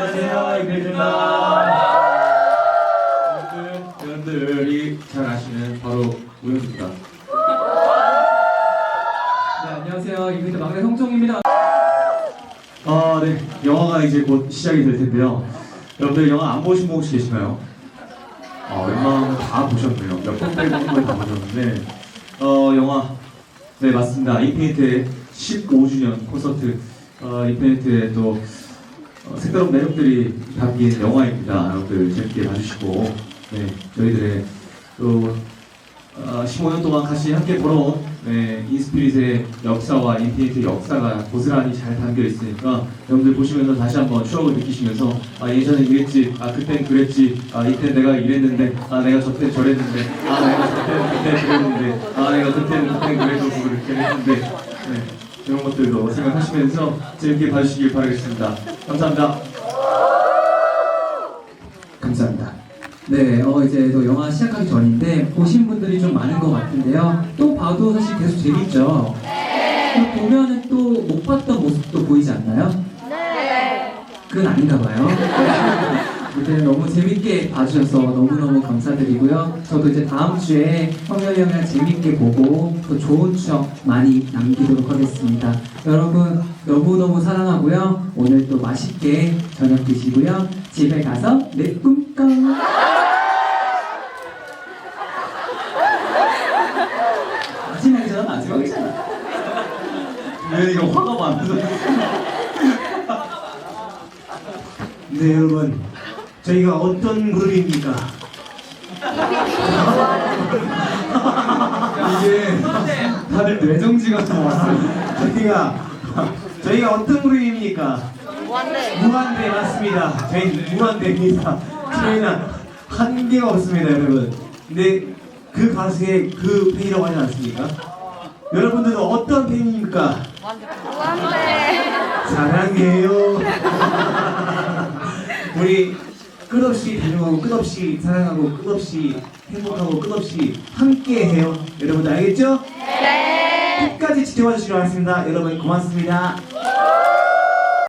안녕하세요, 이글입니다. 여러분들, 여러분들이 잘 아시는 바로 우영입니다. 네, 안녕하세요. 이그리드 막내 성종입니다. 아, 네. 영화가 이제 곧 시작이 될 텐데요. 여러분들 영화 안 보신 분 혹시 계시나요? 어, 웬만하면 다 보셨네요. 몇번 빼고 한번 다 보셨는데, 어, 영화. 네, 맞습니다. 인피니트의 15주년 콘서트. 어, 인피니트의 또 어, 색다른 매력들이 담긴 영화입니다. 여러분들 재밌게 봐주시고, 네, 저희들의 또 어, 15년 동안 같이 함께 걸어온 네, 인스피릿의 역사와 인피니트의 역사가 고스란히 잘 담겨 있으니까 여러분들 보시면서 다시 한번 추억을 느끼시면서 아 예전에 이랬지, 아 그땐 그랬지, 아 이때 내가 이랬는데, 아 내가 저때 저랬는데, 아 내가 저때 그때 그랬는데, 아 내가 그때는 그때 그렇게 했는데, 네, 이런 것들도 생각하시면서 재밌게 봐주시길 바라겠습니다. 감사합니다. 감사합니다. 네, 어, 이제 또 영화 시작하기 전인데 보신 분들이 좀 많은 것 같은데요. 또 봐도 사실 계속 재밌죠. 또 보면은 또 못 봤던 모습도 보이지 않나요? 네. 그건 아닌가 봐요. 이제 너무 재밌게 봐주셔서 너무너무 감사드리고요. 저도 이제 다음 주에 성열이 형이랑 재밌게 보고 또 좋은 추억 많이 남기도록 하겠습니다. 여러분 너무너무 사랑하고요. 오늘 또 맛있게 저녁 드시고요. 집에 가서 내 꿈꿔. 마지막이잖아, 마지막이잖아. 유현이가 화가 많아서. 네 여러분 저희가 어떤 그룹입니까? 이게 다들 뇌정지가 좀 왔어요. 저희가 저희가 어떤 그룹입니까? 무한대. 무한대 맞습니다. 저희 무한대입니다. 저희는 한계가 없습니다 여러분. 근데 그 가수의 그 팬이라고 하지 않습니까? 여러분들은 어떤 팬입니까? 무한대. 사랑해요. 우리 끝없이 다정하고 끝없이 사랑하고 끝없이 행복하고 끝없이 함께해요. 여러분들 알겠죠? 네. 끝까지 지켜봐 주시기 바랍니다. 여러분 고맙습니다.